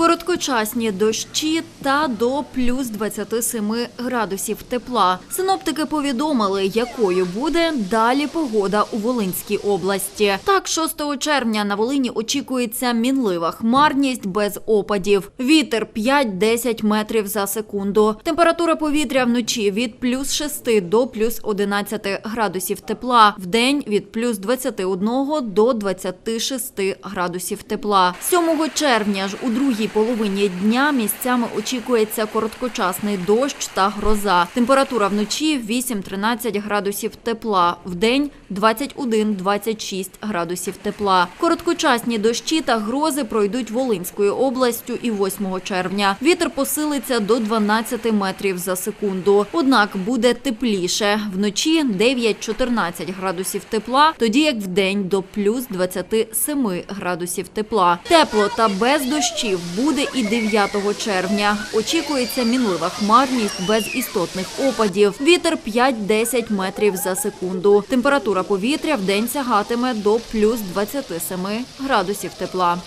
Короткочасні дощі та до плюс 27 градусів тепла. Синоптики повідомили, якою буде далі погода у Волинській області. Так, 6 червня на Волині очікується мінлива хмарність без опадів. Вітер 5-10 метрів за секунду. Температура повітря вночі від плюс 6 до плюс 11 градусів тепла. Вдень від плюс 21 до 26 градусів тепла. 7 червня ж у другій половині дня місцями очікується короткочасний дощ та гроза. Температура вночі 8-13 градусів тепла. Вдень 21-26 градусів тепла. Короткочасні дощі та грози пройдуть Волинською областю і 8 червня. Вітер посилиться до 12 метрів за секунду. Однак буде тепліше. Вночі 9-14 градусів тепла, тоді як вдень до плюс 27 градусів тепла. Тепло та без дощів буде і 9 червня. Очікується мінлива хмарність без істотних опадів. Вітер 5-10 метрів за секунду. Температура повітря в день сягатиме до плюс 27 градусів тепла.